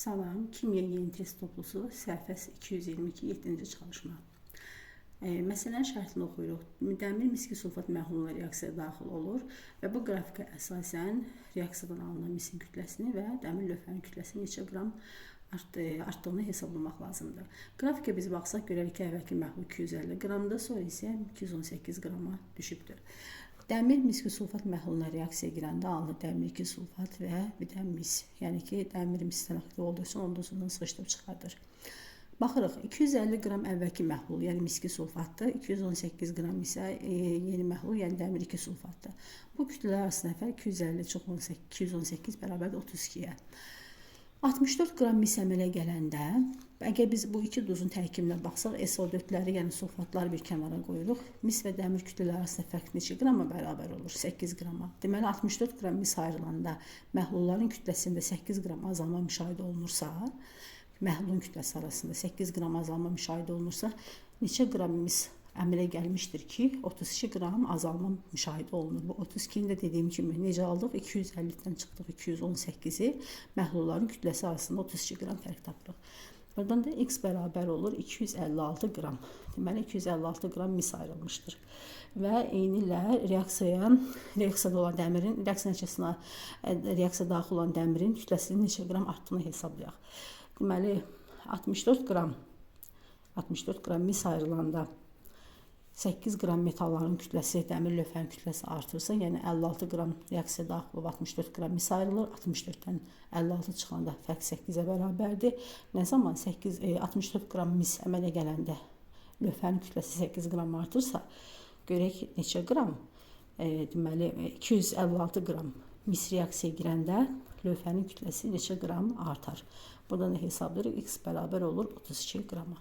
Salam, kimya yeni test toplusu səhifəsi 222 7-ci çalışma. E, məsələnin şərtini oxuyuruq. Dəmir miski sulfat məhluluna reaksiyaya daxil olur və bu qrafika əsasən reaksiyadan alınan misin kütləsini və dəmir lövhənin kütləsini neçə qram artdı, artdığını hesablamaq lazımdır. Qrafikə biz baxsaq görərik ki, əvvəlki məhlul 250 qramdır, sonra isə 218 qrama düşübdür. Dəmir miski sulfat məhluluna reaksiyaya girəndə alınır dəmir 2 sulfat və bir də mis. Yəni ki, dəmir misdən aktiv olduğu üçün onu da sudan sıxışdırıb çıxardır. Baxırıq, 250 qram əvvəlki məhlul, yəni miski sulfatdır. 218 qram isə e, yeni məhlul, yəni dəmir 2 sulfatdır. Bu kütlələr arasında fərq 250 çox 18, 218 bərabərdir 32-yə. 64 qram mis əmələ gələndə, əgər biz bu iki duzun tərkibinə baxsaq, SO4-ləri, yəni sulfatları bir kənara qoyuruq. Mis və dəmir kütlələri arasında fərq neçə qrama bərabər olur? 8 qrama. Deməli 64 qram mis ayrılanda məhlulların kütləsində 8 qram azalma müşahidə olunursa, məhlulun kütləsi arasında 8 qram azalma müşahidə olunursa, neçə qram mis əmələ gəlmişdir ki, 32 qram azalma müşahidə olunur. Bu 32-ni də dediyim kimi necə aldıq? 250-dən çıxdıq 218-i. Məhlulların kütləsi arasında 32 qram fərq tapırıq. Buradan da x bərabər olur 256 qram. Deməli 256 qram mis ayrılmışdır. Və eyni ilə reaksiyaya reaksiyada olan dəmirin reaksiya nəticəsinə reaksiyaya daxil olan dəmirin kütləsinin neçə qram artdığını hesablayaq. Deməli 64 qram 64 qram mis ayrılanda 8 qram metalların kütləsi, dəmir lövhənin kütləsi artırsa, yəni 56 qram reaksiya daxil olub 64 qram ayrılır. 64-dən 56 çıxanda fərq 8-ə bərabərdir. Nə zaman 8 e, 64 qram mis əmələ gələndə lövhənin kütləsi 8 qram artırsa, görək neçə qram? E, deməli 256 qram mis reaksiyaya girəndə lövhənin kütləsi neçə qram artar. Buradan da hesablayırıq x bərabər olur 32 qrama.